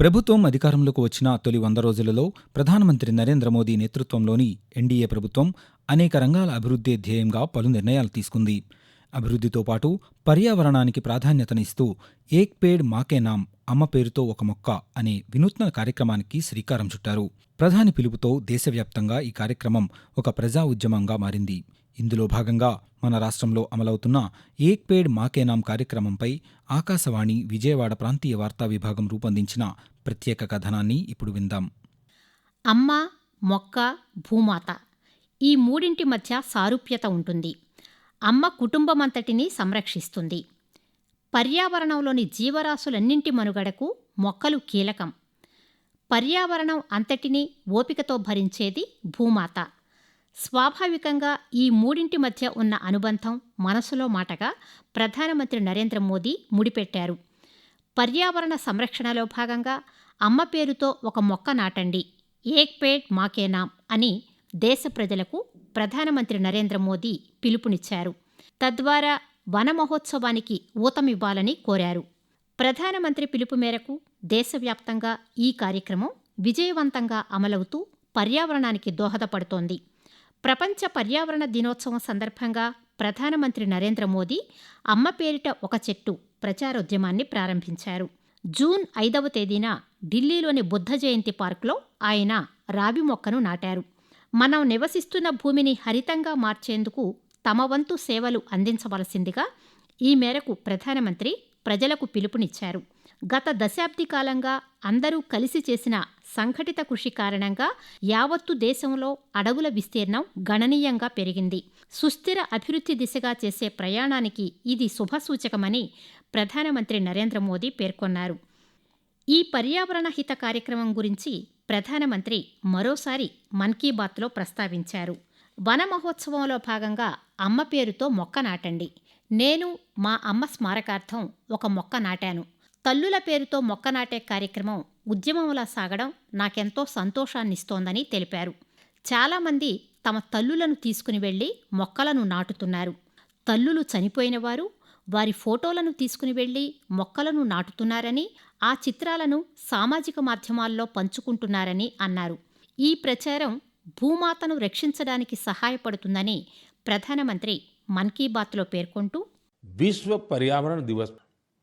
ప్రభుత్వం అధికారంలోకి వచ్చిన తొలి వంద రోజులలో ప్రధానమంత్రి నరేంద్ర మోదీ నేతృత్వంలోని ఎన్డీఏ ప్రభుత్వం అనేక రంగాల అభివృద్ధి ధ్యేయంగా పలు నిర్ణయాలు తీసుకుంది. అభివృద్ధితో పాటు పర్యావరణానికి ప్రాధాన్యతనిస్తూ ఏక్ పేడ్ మాకే నామ్ అమ్మ పేరుతో ఒక మొక్క అనే వినూత్న కార్యక్రమానికి శ్రీకారం చుట్టారు. ప్రధాని పిలుపుతో దేశవ్యాప్తంగా ఈ కార్యక్రమం ఒక ప్రజా ఉద్యమంగా మారింది. ఇందులో భాగంగా మన రాష్ట్రంలో అమలవుతున్న ఏక్ పేడ్ మాకేనాం కార్యక్రమంపై ఆకాశవాణి విజయవాడ ప్రాంతీయ వార్తా విభాగం రూపొందించిన ప్రత్యేక కథనాన్ని ఇప్పుడు విందాం. అమ్మ మొక్క భూమాత ఈ మూడింటి మధ్య సారూప్యత ఉంటుంది. అమ్మ కుటుంబమంతటిని సంరక్షిస్తుంది. పర్యావరణంలోని జీవరాశులన్నింటి మనుగడకు మొక్కలు కీలకం. పర్యావరణం అంతటినీ ఓపికతో భరించేది భూమాత. స్వాభావికంగా ఈ మూడింటి మధ్య ఉన్న అనుబంధం మనసులో మాటగా ప్రధానమంత్రి నరేంద్ర మోదీ ముడిపెట్టారు. పర్యావరణ సంరక్షణలో భాగంగా అమ్మ పేరుతో ఒక మొక్క నాటండి. ఏక్ పేడ్ మాకేనాం అని దేశ ప్రజలకు ప్రధానమంత్రి నరేంద్ర మోదీ పిలుపునిచ్చారు. తద్వారా వన మహోత్సవానికి ఊతమివ్వాలని కోరారు. ప్రధానమంత్రి పిలుపు మేరకు దేశవ్యాప్తంగా ఈ కార్యక్రమం విజయవంతంగా అమలవుతూ పర్యావరణానికి దోహదపడుతోంది. ప్రపంచ పర్యావరణ దినోత్సవం సందర్భంగా ప్రధానమంత్రి నరేంద్ర మోదీ అమ్మ పేరిట ఒక చెట్టు ప్రచారోద్యమాన్ని ప్రారంభించారు. జూన్ ఐదవ తేదీన ఢిల్లీలోని బుద్ధ జయంతి పార్కులో ఆయన రావి మొక్కను నాటారు. మనం నివసిస్తున్న భూమిని హరితంగా మార్చేందుకు తమ వంతు సేవలు అందించవలసిందిగా ఈ మేరకు ప్రధానమంత్రి ప్రజలకు పిలుపునిచ్చారు. గత దశాబ్ది కాలంగా అందరూ కలిసి చేసిన సంఘటిత కృషి కారణంగా యావత్తు దేశంలో అడవుల విస్తీర్ణం గణనీయంగా పెరిగింది. సుస్థిర అభివృద్ధి దిశగా చేసే ప్రయాణానికి ఇది శుభసూచకమని ప్రధానమంత్రి నరేంద్ర మోదీ పేర్కొన్నారు. ఈ పర్యావరణ హిత కార్యక్రమం గురించి ప్రధానమంత్రి మరోసారి మన్ కీ బాత్లో ప్రస్తావించారు. వన మహోత్సవంలో భాగంగా అమ్మ పేరుతో మొక్క నాటండి. నేను మా అమ్మ స్మారకార్థం ఒక మొక్క నాటాను. తల్లుల పేరుతో మొక్క నాటే కార్యక్రమం ఉద్యమంలా సాగడం నాకెంతో సంతోషాన్నిస్తోందని తెలిపారు. చాలామంది తమ తల్లులను తీసుకుని వెళ్ళి మొక్కలను నాటుతున్నారు. తల్లులు చనిపోయినవారు వారి ఫోటోలను తీసుకుని వెళ్ళి మొక్కలను నాటుతున్నారని ఆ చిత్రాలను సామాజిక మాధ్యమాల్లో పంచుకుంటున్నారని అన్నారు. ఈ ప్రచారం భూమాతను రక్షించడానికి సహాయపడుతుందని ప్రధానమంత్రి మన్ కీ బాత్లో పేర్కొంటూ విశ్వ పర్యావరణ దివస్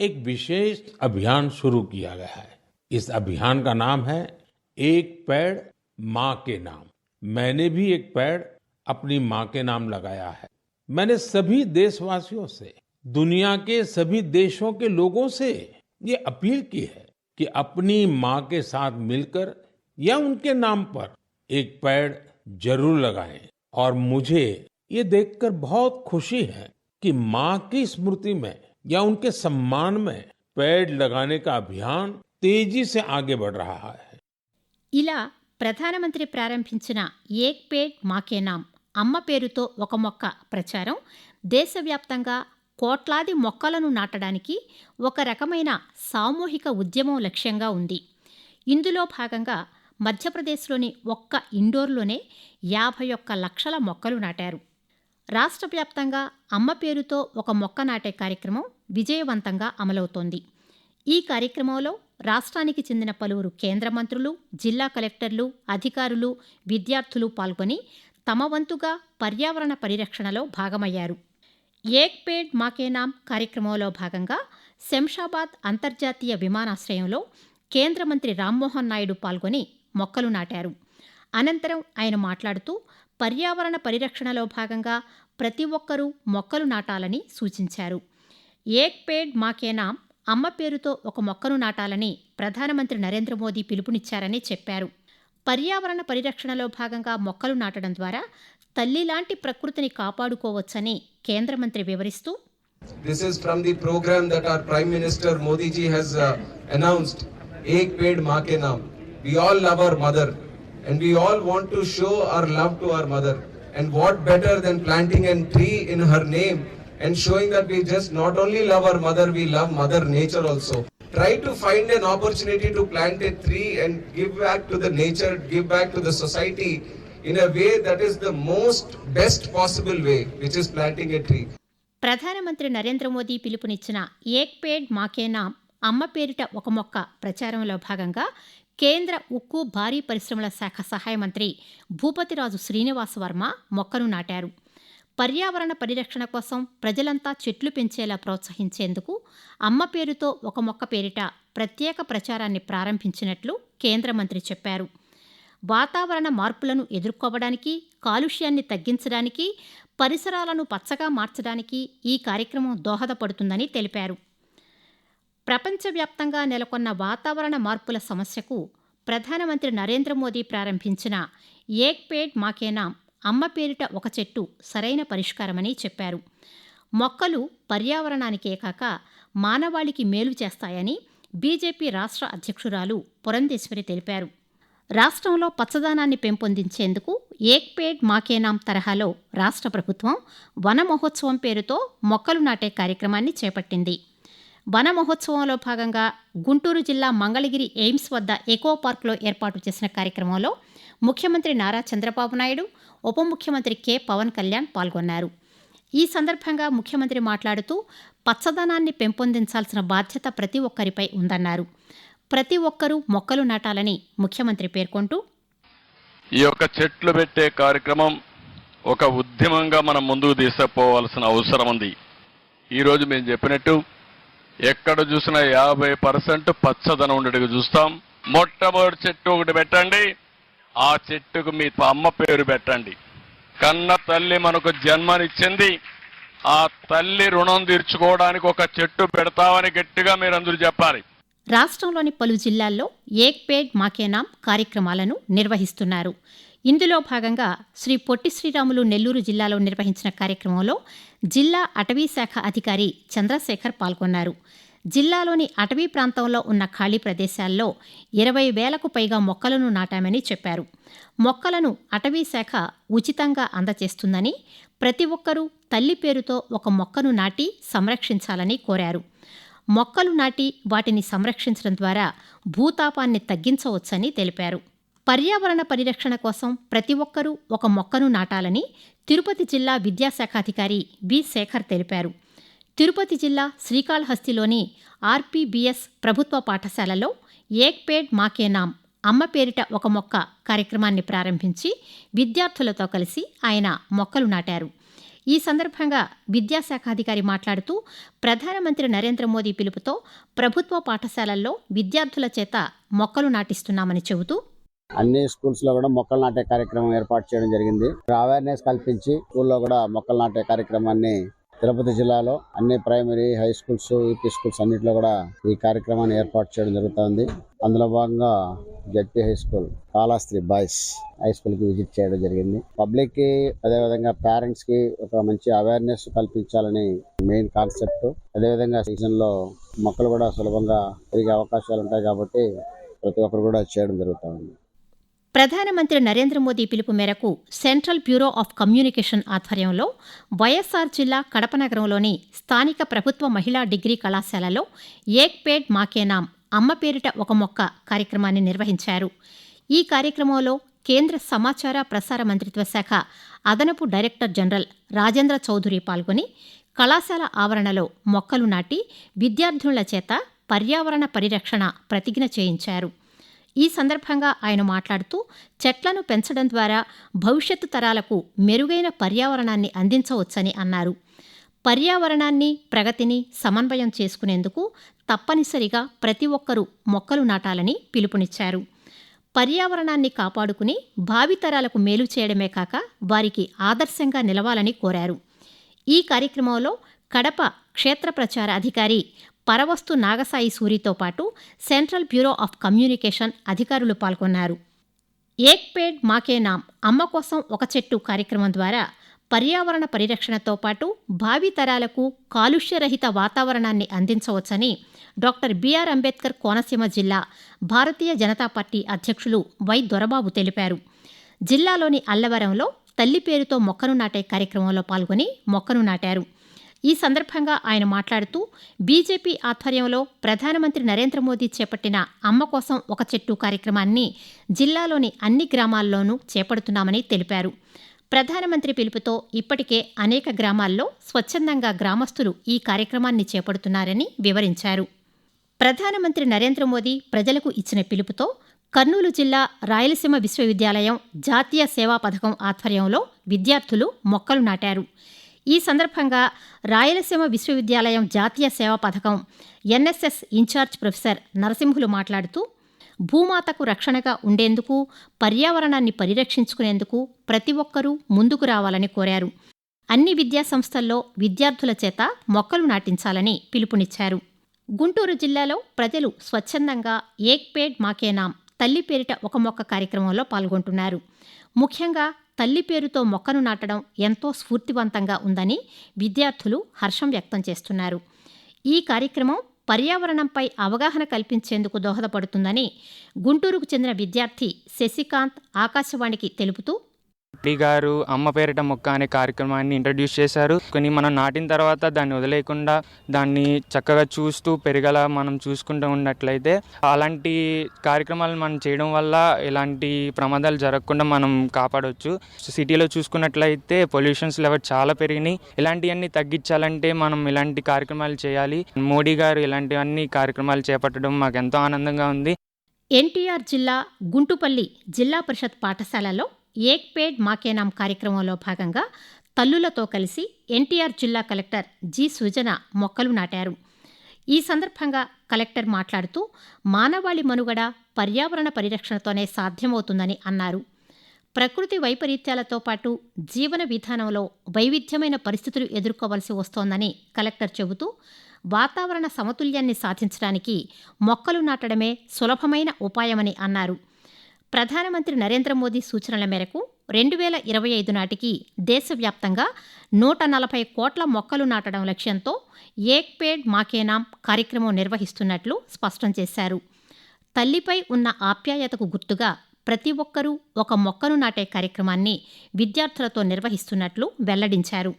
एक विशेष अभियान शुरू किया गया है। इस अभियान का नाम है एक पेड़ माँ के नाम। मैंने भी एक पेड़ अपनी माँ के नाम लगाया है। मैंने सभी देशवासियों से, दुनिया के सभी देशों के लोगों से ये अपील की है कि अपनी माँ के साथ मिलकर या उनके नाम पर एक पेड़ ज़रूर लगाएँ। और मुझे ये देखकर बहुत खुशी है कि माँ की स्मृति में या उनके सम्मान में पेड़ लगाने का अभियान तेजी से आगे बढ़ रहा है ఇలా ప్రధానమంత్రి ప్రారంభించిన ఏక్ పేడ్ మాకే నామ్ అమ్మ పేరుతో ఒక మొక్క ప్రచారం దేశవ్యాప్తంగా కోట్లాది మొక్కలను నాటడానికి ఒక రకమైన సామూహిక ఉద్యమం లక్ష్యంగా ఉంది ఇందులో భాగంగా మధ్యప్రదేశ్లోని ఒక్క ఇండోర్లోనే యాభై ఒక్క లక్షల మొక్కలు నాటారు రాష్ట్ర వ్యాప్తంగా అమ్మ పేరుతో ఒక మొక్క నాటే కార్యక్రమం విజయవంతంగా అమలవుతోంది. ఈ కార్యక్రమంలో రాష్ట్రానికి చెందిన పలువురు కేంద్ర మంత్రులు జిల్లా కలెక్టర్లు అధికారులు విద్యార్థులు పాల్గొని తమ వంతుగా పర్యావరణ పరిరక్షణలో భాగమయ్యారు. ఏక్ పేడ్ మాకేనామ్ కార్యక్రమంలో భాగంగా శంషాబాద్ అంతర్జాతీయ విమానాశ్రయంలో కేంద్ర మంత్రి రామ్మోహన్ నాయుడు పాల్గొని మొక్కలు నాటారు. అనంతరం ఆయన మాట్లాడుతూ పర్యావరణ పరిరక్షణలో భాగంగా ప్రతి ఒక్కరూ మొక్కలు నాటాలని సూచించారు. ఏక్ పేడ్ మాకే నామ్ అమ్మ పేరుతో ఒక మొక్కను నాటాలని ప్రధానమంత్రి నరేంద్ర మోదీ పిలుపునిచ్చారని చెప్పారు పర్యావరణ పరిరక్షణలో భాగంగా మొక్కలు నాటడం ద్వారా తల్లిలాంటి ప్రకృతిని కాపాడుకోవచ్చని కేంద్ర మంత్రి వివరిస్తూ This is from the program that our Prime Minister Modi ji has uh, announced, Ek Ped Maa Ke Naam. We all love our mother and we all want to show our love to our mother. And what better than planting a tree in her name and showing that we just not only love our mother, we love Mother Nature also. Try to find an opportunity to plant a tree and give back to the nature, give back to the society in a way that is the most best possible way, which is planting a tree. ప్రధానమంత్రి నరేంద్ర మోదీ పిలుపునిచ్చిన ఏక్ పేడ్ మాకే నామ్ అమ్మ పేరిట ఒక మొక్క ప్రచారంలో భాగంగా కేంద్ర ఉక్కు భారీ పరిశ్రమల శాఖ సహాయ మంత్రి భూపతిరాజు శ్రీనివాస వర్మ మొక్కను నాటారు పర్యావరణ పరిరక్షణ కోసం ప్రజలంతా చెట్లు పెంచేలా ప్రోత్సహించేందుకు అమ్మ పేరుతో ఒక మొక్క పేరిట ప్రత్యేక ప్రచారాన్ని ప్రారంభించినట్లు కేంద్ర మంత్రి చెప్పారు. వాతావరణ మార్పులను ఎదుర్కోవడానికి కాలుష్యాన్ని తగ్గించడానికి పరిసరాలను పచ్చగా మార్చడానికి ఈ కార్యక్రమం దోహదపడుతుందని తెలిపారు. ప్రపంచవ్యాప్తంగా నెలకొన్న వాతావరణ మార్పుల సమస్యకు ప్రధానమంత్రి నరేంద్ర మోదీ ప్రారంభించిన ఏక్ పేడ్ మాకేనా అమ్మ పేరిట ఒక చెట్టు సరైన పరిష్కారమని చెప్పారు. మొక్కలు పర్యావరణానికే కాక మానవాళికి మేలు చేస్తాయని బీజేపీ రాష్ట్ర అధ్యక్షురాలు పురంధేశ్వరి తెలిపారు. రాష్ట్రంలో పచ్చదనాన్ని పెంపొందించేందుకు ఏక్ పేడ్ మాకేనాం తరహాలో రాష్ట్ర ప్రభుత్వం వన మహోత్సవం పేరుతో మొక్కలు నాటే కార్యక్రమాన్ని చేపట్టింది. వన మహోత్సవంలో భాగంగా గుంటూరు జిల్లా మంగళగిరి ఎయిమ్స్ వద్ద ఎకో పార్క్లో ఏర్పాటు చేసిన కార్యక్రమంలో ముఖ్యమంత్రి నారా చంద్రబాబు నాయుడు ఉప ముఖ్యమంత్రి కె. పవన్ కళ్యాణ్ పాల్గొన్నారు. ఈ సందర్భంగా ముఖ్యమంత్రి మాట్లాడుతూ పచ్చదనాన్ని పెంపొందించాల్సిన బాధ్యత ప్రతి ఒక్కరిపై ఉందన్నారు. ప్రతి ఒక్కరూ మొక్కలు నాటాలని ముఖ్యమంత్రి పేర్కొంటూ ఈ యొక్క చెట్లు పెట్టే కార్యక్రమం ఒక ఉద్యమంగా మనం ముందుకు తీసుకుపోవాల్సిన అవసరం ఉంది. ఈరోజు మేము చెప్పినట్టు ఎక్కడ చూసినా యాభై పర్సెంట్ పచ్చదనం ఉండేట్టుగా చూస్తాం. మొట్టమొదటి చెట్టు ఒకటి పెట్టండి. ఆ చెట్టుకు మీ అమ్మ పేరు పెట్టండి. కన్న తల్లి మనకు జన్మనిచ్చింది. ఆ తల్లి రుణం తీర్చుకోవడానికి ఒక చెట్టు పెడతామని గట్టిగా మీరు అందరూ చెప్పాలి. రాష్ట్రంలోని పలు జిల్లాల్లో ఏక్ పేడ్ మాకేనాం కార్యక్రమాలను నిర్వహిస్తున్నారు. ఇందులో భాగంగా శ్రీ పొట్టి శ్రీరాములు నెల్లూరు జిల్లాలో నిర్వహించిన కార్యక్రమంలో జిల్లా అటవీ శాఖ అధికారి చంద్రశేఖర్ పాల్గొన్నారు. జిల్లాలోని అటవీ ప్రాంతంలో ఉన్న ఖాళీ ప్రదేశాల్లో ఇరవై వేలకు పైగా మొక్కలను నాటామని చెప్పారు. మొక్కలను అటవీ శాఖ ఉచితంగా అందజేస్తుందని ప్రతి ఒక్కరూ తల్లి పేరుతో ఒక మొక్కను నాటి సంరక్షించాలని కోరారు. మొక్కలు నాటి వాటిని సంరక్షించడం ద్వారా భూతాపాన్ని తగ్గించవచ్చని తెలిపారు. పర్యావరణ పరిరక్షణ కోసం ప్రతి ఒక్కరూ ఒక మొక్కను నాటాలని తిరుపతి జిల్లా విద్యాశాఖాధికారి బి శేఖర్ తెలిపారు. తిరుపతి జిల్లా శ్రీకాళహస్తిలోని ఆర్పీబీఎస్ ప్రభుత్వ పాఠశాలలో ఏక్ పేడ్ మాకేనామ్ అమ్మ పేరిట ఒక మొక్క కార్యక్రమాన్ని ప్రారంభించి విద్యార్థులతో కలిసి ఆయన మొక్కలు నాటారు. ఈ సందర్భంగా విద్యాశాఖాధికారి మాట్లాడుతూ ప్రధానమంత్రి నరేంద్ర మోదీ పిలుపుతో ప్రభుత్వ పాఠశాలల్లో విద్యార్థుల చేత మొక్కలు నాటిస్తున్నామని చెబుతూ అన్ని స్కూల్స్లో కూడా మొక్కలు నాటే కార్యక్రమం ఏర్పాటు చేయడం జరిగింది. అవేర్నెస్ కల్పించి స్కూల్లో కూడా మొక్కలు నాటే కార్యక్రమాన్ని తిరుపతి జిల్లాలో అన్ని primary high schools UP schools అన్నింటిలో కూడా ఈ కార్యక్రమాన్ని ఏర్పాటు చేయడం జరుగుతుంది. అందులో భాగంగా ZP high school Kalahasti boys high స్కూల్కి విజిట్ చేయడం జరిగింది. పబ్లిక్కి అదేవిధంగా పేరెంట్స్కి ఒక మంచి అవేర్నెస్ కల్పించాలని మెయిన్ కాన్సెప్ట్. అదేవిధంగా సీజన్లో మొక్కలు కూడా సులభంగా పెరిగే అవకాశాలు ఉంటాయి కాబట్టి ప్రతి ఒక్కరు కూడా చేయడం జరుగుతుంది. ప్రధానమంత్రి నరేంద్ర మోదీ పిలుపు మేరకు సెంట్రల్ బ్యూరో ఆఫ్ కమ్యూనికేషన్ ఆధ్వర్యంలో వైఎస్ఆర్ జిల్లా కడప నగరంలోని స్థానిక ప్రభుత్వ మహిళా డిగ్రీ కళాశాలలో ఏక్ పేడ్ మాకేనాం అమ్మ పేరిట ఒక మొక్క కార్యక్రమాన్ని నిర్వహించారు. ఈ కార్యక్రమంలో కేంద్ర సమాచార ప్రసార మంత్రిత్వ శాఖ అదనపు డైరెక్టర్ జనరల్ రాజేంద్ర చౌదరి పాల్గొని కళాశాల ఆవరణలో మొక్కలు నాటి విద్యార్థుల చేత పర్యావరణ పరిరక్షణ ప్రతిజ్ఞ చేయించారు. ఈ సందర్భంగా ఆయన మాట్లాడుతూ చెట్లను పెంచడం ద్వారా భవిష్యత్తు తరాలకు మెరుగైన పర్యావరణాన్ని అందించవచ్చని అన్నారు. పర్యావరణాన్ని ప్రగతిని సమన్వయం చేసుకునేందుకు తప్పనిసరిగా ప్రతి ఒక్కరూ మొక్కలు నాటాలని పిలుపునిచ్చారు. పర్యావరణాన్ని కాపాడుకుని భావితరాలకు మేలు చేయడమే కాక వారికి ఆదర్శంగా నిలవాలని కోరారు. ఈ కార్యక్రమంలో కడప క్షేత్ర ప్రచార అధికారి పరవస్తు నాగసాయి సూరితో పాటు సెంట్రల్ బ్యూరో ఆఫ్ కమ్యూనికేషన్ అధికారులు పాల్గొన్నారు. ఏక్ పేడ్ మాకే నామ్ అమ్మ కోసం ఒక చెట్టు కార్యక్రమం ద్వారా పర్యావరణ పరిరక్షణతో పాటు భావి తరాలకు కాలుష్యరహిత వాతావరణాన్ని అందించవచ్చని డాక్టర్ బిఆర్ అంబేద్కర్ కోనసీమ జిల్లా భారతీయ జనతా పార్టీ అధ్యక్షులు వై దొరబాబు తెలిపారు. జిల్లాలోని అల్లవరంలో తల్లి పేరుతో మొక్కను నాటే కార్యక్రమంలో పాల్గొని మొక్కను నాటారు. ఈ సందర్భంగా ఆయన మాట్లాడుతూ బీజేపీ ఆధ్వర్యంలో ప్రధానమంత్రి నరేంద్ర మోదీ చేపట్టిన అమ్మ కోసం ఒక చెట్టు కార్యక్రమాన్ని జిల్లాలోని అన్ని గ్రామాల్లోనూ చేపడుతున్నామని తెలిపారు. ప్రధానమంత్రి పిలుపుతో ఇప్పటికే అనేక గ్రామాల్లో స్వచ్ఛందంగా గ్రామస్తులు ఈ కార్యక్రమాన్ని చేపడుతున్నారని వివరించారు. ప్రధానమంత్రి నరేంద్ర మోదీ ప్రజలకు ఇచ్చిన పిలుపుతో కర్నూలు జిల్లా రాయలసీమ విశ్వవిద్యాలయం జాతీయ సేవా పథకం ఆధ్వర్యంలో విద్యార్థులు మొక్కలు నాటారు. ఈ సందర్భంగా రాయలసీమ విశ్వవిద్యాలయం జాతీయ సేవా పథకం ఎన్ఎస్ఎస్ ఇన్ఛార్జ్ ప్రొఫెసర్ నరసింహులు మాట్లాడుతూ భూమాతకు రక్షణగా ఉండేందుకు పర్యావరణాన్ని పరిరక్షించుకునేందుకు ప్రతి ఒక్కరూ ముందుకు రావాలని కోరారు. అన్ని విద్యాసంస్థల్లో విద్యార్థుల చేత మొక్కలు నాటించాలని పిలుపునిచ్చారు. గుంటూరు జిల్లాలో ప్రజలు స్వచ్ఛందంగా ఏక్ పేడ్ మాకే నామ్ తల్లి పేరిట ఒక మొక్క కార్యక్రమంలో పాల్గొంటున్నారు. ముఖ్యంగా తల్లి పేరుతో మొక్కను నాటడం ఎంతో స్ఫూర్తివంతంగా ఉందని విద్యార్థులు హర్షం వ్యక్తం చేస్తున్నారు. ఈ కార్యక్రమం పర్యావరణంపై అవగాహన కల్పించేందుకు దోహదపడుతుందని గుంటూరుకు చెందిన విద్యార్థి శశికాంత్ ఆకాశవాణికి తెలుపుతూ రెడ్డి గారు అమ్మ పేరిట మొక్క అనే కార్యక్రమాన్ని ఇంట్రడ్యూస్ చేశారు. కొన్ని మనం నాటిన తర్వాత దాన్ని వదిలేయకుండా దాన్ని చక్కగా చూస్తూ పెరగల మనం చూసుకుంటూ ఉన్నట్లయితే అలాంటి కార్యక్రమాలు మనం చేయడం వల్ల ఎలాంటి ప్రమాదాలు జరగకుండా మనం కాపాడవచ్చు సిటీలో చూసుకున్నట్లయితే పొల్యూషన్స్ లెవెల్ చాలా పెరిగినాయి. ఇలాంటివన్నీ తగ్గించాలంటే మనం ఇలాంటి కార్యక్రమాలు చేయాలి. మోడీ గారు ఇలాంటివన్నీ కార్యక్రమాలు చేపట్టడం మాకు ఎంతో ఆనందంగా ఉంది. ఎన్టీఆర్ జిల్లా గుంటుపల్లి జిల్లా పరిషత్ పాఠశాలలో ఏక్ పేడ్ మాకేనాం కార్యక్రమంలో భాగంగా తల్లులతో కలిసి ఎన్టీఆర్ జిల్లా కలెక్టర్ జి సుజన మొక్కలు నాటారు. ఈ సందర్భంగా కలెక్టర్ మాట్లాడుతూ మానవాళి మనుగడ పర్యావరణ పరిరక్షణతోనే సాధ్యమవుతుందని అన్నారు. ప్రకృతి వైపరీత్యాలతో పాటు జీవన విధానంలో వైవిధ్యమైన పరిస్థితులు ఎదుర్కోవలసి వస్తోందని కలెక్టర్ చెబుతూ వాతావరణ సమతుల్యాన్ని సాధించడానికి మొక్కలు నాటడమే సులభమైన ఉపాయమని అన్నారు. ప్రధానమంత్రి నరేంద్ర మోదీ సూచనల మేరకు రెండు వేల ఇరవై ఐదు నాటికి దేశవ్యాప్తంగా నూట నలభై కోట్ల మొక్కలు నాటడం లక్ష్యంతో ఏక్ పేడ్ మాకేనాం కార్యక్రమం నిర్వహిస్తున్నట్లు స్పష్టం చేశారు. తల్లిపై ఉన్న ఆప్యాయతకు గుర్తుగా ప్రతి ఒక్కరూ ఒక మొక్కను నాటే కార్యక్రమాన్ని విద్యార్థులతో నిర్వహిస్తున్నట్లు వెల్లడించారు.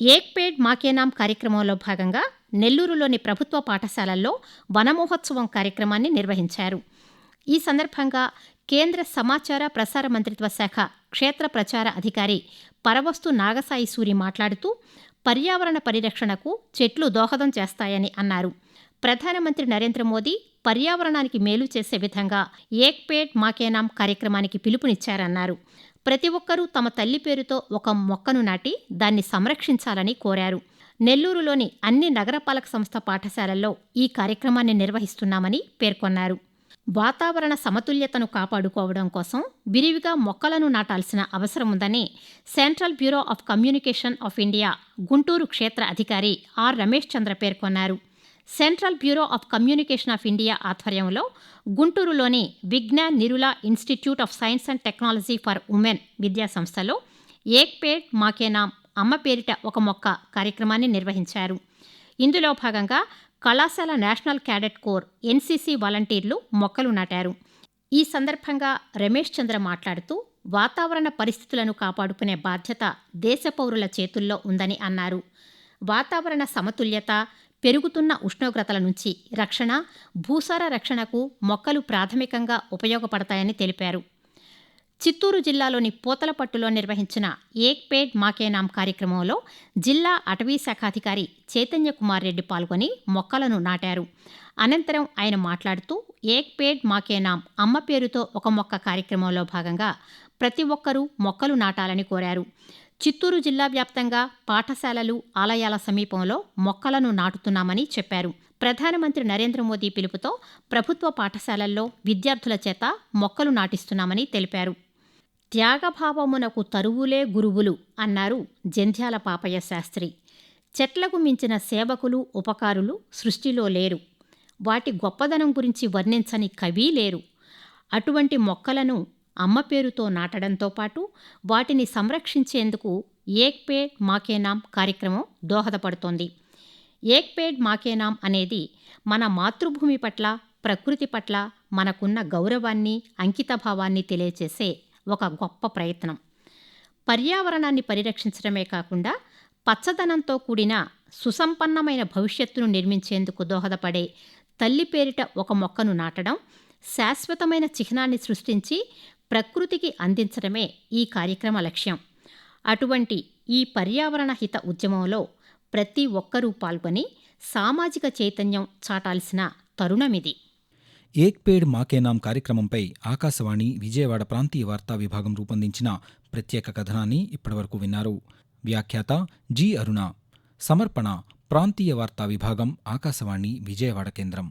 ఏక్ పేడ్ మాకేనాం కార్యక్రమంలో భాగంగా నెల్లూరులోని ప్రభుత్వ పాఠశాలల్లో వనమహోత్సవం కార్యక్రమాన్ని నిర్వహించారు. ఈ సందర్భంగా కేంద్ర సమాచార ప్రసార మంత్రిత్వ శాఖ క్షేత్ర ప్రచార అధికారి పరవస్తు నాగసాయి సూరి మాట్లాడుతూ పర్యావరణ పరిరక్షణకు చెట్లు దోహదం చేస్తాయని అన్నారు. ప్రధానమంత్రి నరేంద్ర మోదీ పర్యావరణానికి మేలు చేసే విధంగా ఏక్ పేడ్ మాకేనాం కార్యక్రమానికి పిలుపునిచ్చారన్నారు. ప్రతి ఒక్కరూ తమ తల్లి పేరుతో ఒక మొక్కను నాటి దాన్ని సంరక్షించాలని కోరారు. నెల్లూరులోని అన్ని నగరపాలక సంస్థ పాఠశాలల్లో ఈ కార్యక్రమాన్ని నిర్వహిస్తున్నామని పేర్కొన్నారు. వాతావరణ సమతుల్యతను కాపాడుకోవడం కోసం విరివిగా మొక్కలను నాటాల్సిన అవసరం ఉందని central bureau of communication of India Guntur క్షేత్ర అధికారి ఆర్ రమేష్ చంద్ర పేర్కొన్నారు. Central bureau of communication of India ఆధ్వర్యంలో గుంటూరులోని Vignan Nirula institute of science and technology for women విద్యాసంస్థలో ఏక్ పేట్ మాకేనామ్ అమ్మ పేరిట ఒక మొక్క కార్యక్రమాన్ని నిర్వహించారు. ఇందులో భాగంగా కళాశాల నేషనల్ క్యాడెట్ కోర్ ఎన్సీసీ వాలంటీర్లు మొక్కలు నాటారు. ఈ సందర్భంగా రమేష్ చంద్ర మాట్లాడుతూ వాతావరణ పరిస్థితులను కాపాడుకునే బాధ్యత దేశ పౌరుల చేతుల్లో ఉందని అన్నారు. వాతావరణ సమతుల్యత పెరుగుతున్న ఉష్ణోగ్రతల నుంచి రక్షణ భూసార రక్షణకు మొక్కలు ప్రాథమికంగా ఉపయోగపడతాయని తెలిపారు. చిత్తూరు జిల్లాలోని పూతలపట్టులో నిర్వహించిన ఏక్ పేడ్ మాకేనాం కార్యక్రమంలో జిల్లా అటవీ శాఖాధికారి చైతన్య కుమార్ రెడ్డి పాల్గొని మొక్కలను నాటారు. అనంతరం ఆయన మాట్లాడుతూ ఏక్ పేడ్ మాకేనాం అమ్మ పేరుతో ఒక మొక్క కార్యక్రమంలో భాగంగా ప్రతి ఒక్కరూ మొక్కలు నాటాలని కోరారు. చిత్తూరు జిల్లా వ్యాప్తంగా పాఠశాలలు ఆలయాల సమీపంలో మొక్కలను నాటుతున్నామని చెప్పారు. ప్రధానమంత్రి నరేంద్ర మోదీ పిలుపుతో ప్రభుత్వ పాఠశాలల్లో విద్యార్థుల చేత మొక్కలు నాటిస్తున్నామని తెలిపారు. త్యాగభావమునకు తరువులే గురువులు అన్నారు జంధ్యాల పాపయ్య శాస్త్రి. చెట్లకు మించిన సేవకులు ఉపకారులు సృష్టిలో లేరు. వాటి గొప్పదనం గురించి వర్ణించని కవి లేరు. అటువంటి మొక్కలను అమ్మ పేరుతో నాటడంతో పాటు వాటిని సంరక్షించేందుకు ఏక్ పేడ్ మాకేనాం కార్యక్రమం దోహదపడుతోంది. ఏక్ పేడ్ మాకేనాం అనేది మన మాతృభూమి పట్ల ప్రకృతి పట్ల మనకున్న గౌరవాన్ని అంకితభావాన్ని తెలియచేసే ఒక గొప్ప ప్రయత్నం. పర్యావరణాన్ని పరిరక్షించడమే కాకుండా పచ్చదనంతో కూడిన సుసంపన్నమైన భవిష్యత్తును నిర్మించేందుకు దోహదపడే తల్లి పేరిట ఒక మొక్కను నాటడం శాశ్వతమైన చిహ్నాన్ని సృష్టించి ప్రకృతికి అందించడమే ఈ కార్యక్రమ లక్ష్యం. అటువంటి ఈ పర్యావరణ హిత ఉద్యమంలో ప్రతి ఒక్కరూ పాల్గొని సామాజిక చైతన్యం చాటాల్సిన తరుణమిది. ఏక్ పేడ్ మాకే నామ్ కార్యక్రమంపై ఆకాశవాణి విజయవాడ ప్రాంతీయ వార్తా విభాగం రూపొందించిన ప్రత్యేక కథనాన్ని ఇప్పటివరకు విన్నారు. వ్యాఖ్యాత జి. అరుణ. సమర్పణ ప్రాంతీయ వార్తా విభాగం ఆకాశవాణి విజయవాడ కేంద్రం.